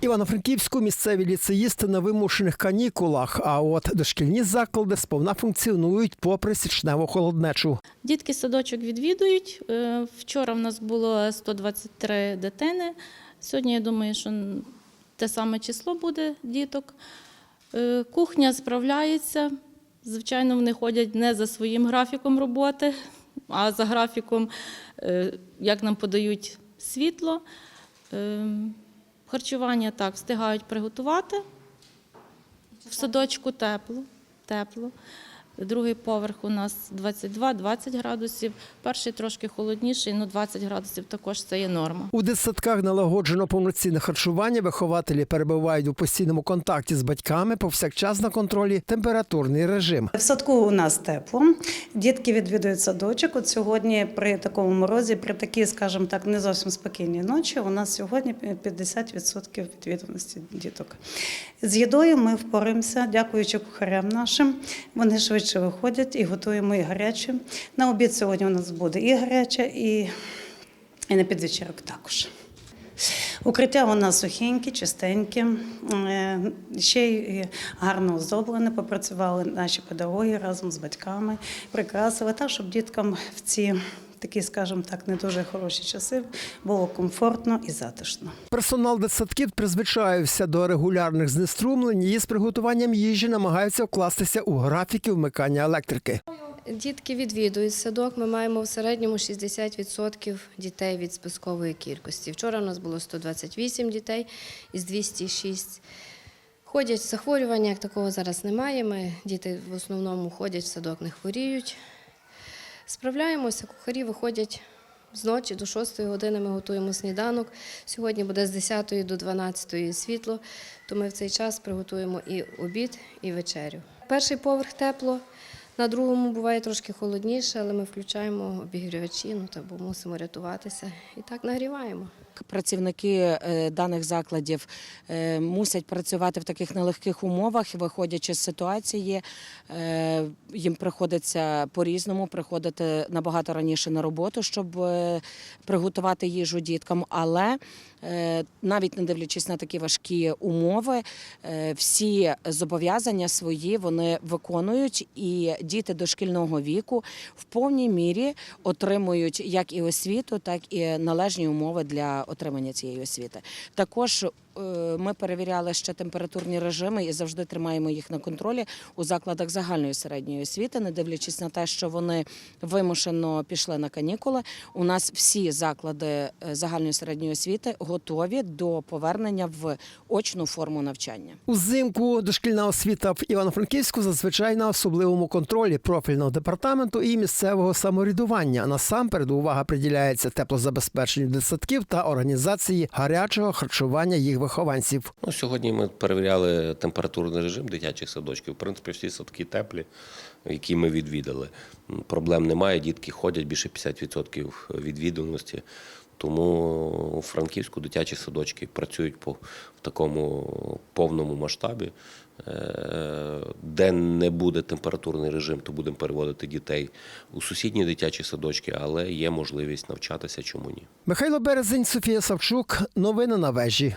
Івано-Франківську місцеві ліцеїсти на вимушених канікулах, а от дошкільні заклади сповна функціонують попри січневу холоднечу. Дітки садочок відвідують. Е, Вчора в нас було 123 дитини. Сьогодні я думаю, що те саме число буде діток. Е, Кухня справляється. Звичайно, вони ходять не за своїм графіком роботи, а за графіком, е, як нам подають світло. Харчування так встигають приготувати. В садочку тепло, тепло. Другий поверх у нас 22-20 градусів. Перший трошки холодніший, ну 20 градусів також це є норма. У дитсадках налагоджено повноцінне харчування. Вихователі перебувають у постійному контакті з батьками, повсякчас на контролі температурний режим. В садку у нас тепло. Дітки відвідують садочок. От сьогодні при такому морозі, при такій, скажімо так, не зовсім спокійній ночі, у нас сьогодні 50% відвідуваності діток. З їдою ми впораємося, дякуючи кухарям нашим. Вони швидше виходять і готуємо і гаряче. На обід сьогодні у нас буде і гаряче, і, і на підвечірок також. Укриття у нас сухеньке, чистенькі, е, ще й гарно оздоблене. Попрацювали наші педагоги разом з батьками, прикрасили так, щоб діткам в ці такі, скажімо так, не дуже хороші часи було комфортно і затишно. Персонал дитсадків призвичаївся до регулярних знеструмлень і з приготуванням їжі намагаються вкластися у графіки вмикання електрики. Дітки відвідують садок. Ми маємо в середньому 60% дітей від спискової кількості. Вчора у нас було 128 дітей із 206. Ходять захворювання, як такого зараз немає. Ми діти в основному ходять в садок, не хворіють. Справляємося, кухарі виходять з ночі до 6 години. Ми готуємо сніданок. Сьогодні буде з 10 до 12 світло, то ми в цей час приготуємо і обід, і вечерю. Перший поверх тепло. На другому буває трошки холодніше, але ми включаємо обігрівачі, ну та бо мусимо рятуватися і так нагріваємо. Працівники е, даних закладів е, мусять працювати в таких нелегких умовах, виходячи з ситуації. е, Їм приходиться по-різному приходити набагато раніше на роботу, щоб приготувати їжу діткам. Але навіть не дивлячись на такі важкі умови, всі зобов'язання свої вони виконують, і діти дошкільного віку в повній мірі отримують як і освіту, так і належні умови для отримання цієї освіти. Також е, ми перевіряли ще температурні режими і завжди тримаємо їх на контролі у закладах загальної середньої освіти, не дивлячись на те, що вони вимушено пішли на канікули. У нас всі заклади е, загальної середньої освіти готові до повернення в очну форму навчання. Узимку дошкільна освіта в Івано-Франківську зазвичай на особливому контролі профільного департаменту і місцевого самоврядування. Насамперед увага приділяється теплозабезпеченню дитсадків та організації гарячого харчування їх вихованців. Ну, сьогодні ми перевіряли температурний режим дитячих садочків. В принципі, всі садки теплі, які ми відвідали. Проблем немає, дітки ходять більше 50% відвідуваності. Тому у Франківську дитячі садочки працюють по в такому повному масштабі. Е, Де не буде температурний режим, то будемо переводити дітей у сусідні дитячі садочки, але є можливість навчатися, чому ні. Михайло Березень, Софія Савчук. Новини на вежі.